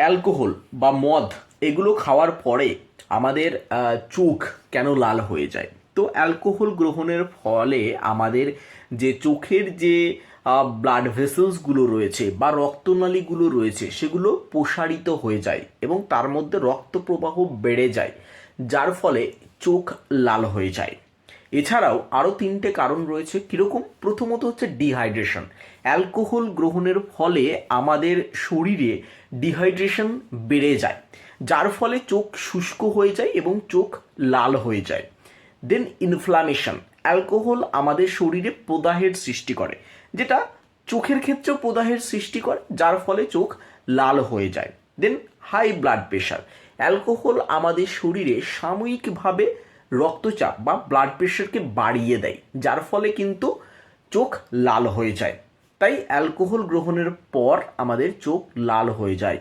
Alcohol বা মদ, এগুলো খাওয়ার পরে আমাদের চোখ কেন লাল হয়ে যায়? তো অ্যালকোহল গ্রহণের ফলে আমাদের যে চোখের যে ব্লাড ভেসেলসগুলো রয়েছে বা রক্তনালীগুলো রয়েছে, সেগুলো প্রসারিত হয়ে যায় এবং তার মধ্যে রক্ত প্রবাহ বেড়ে যায়, যার ফলে চোখ লাল হয়ে যায়। এছাড়াও আরও তিনটে কারণ রয়েছে কীরকম? প্রথমত হচ্ছে ডিহাইড্রেশন অ্যালকোহল গ্রহণের ফলে আমাদের শরীরে ডিহাইড্রেশন বেড়ে যায়, যার ফলে চোখ শুষ্ক হয়ে যায় এবং চোখ লাল হয়ে যায়। দেন ইনফ্লামেশন অ্যালকোহল আমাদের শরীরে প্রদাহের সৃষ্টি করে, যেটা চোখের ক্ষেত্রেও প্রদাহের সৃষ্টি করে, যার ফলে চোখ লাল হয়ে যায়। Then high blood pressure alcohol আমাদের শরীরে সাময়িকভাবে রক্তচাপ বা ব্লাড প্রেশারকে বাড়িয়ে দেয়, যার ফলে কিন্তু চোখ লাল হয়ে যায়। তাই অ্যালকোহল গ্রহণের পর আমাদের চোখ লাল হয়ে যায়।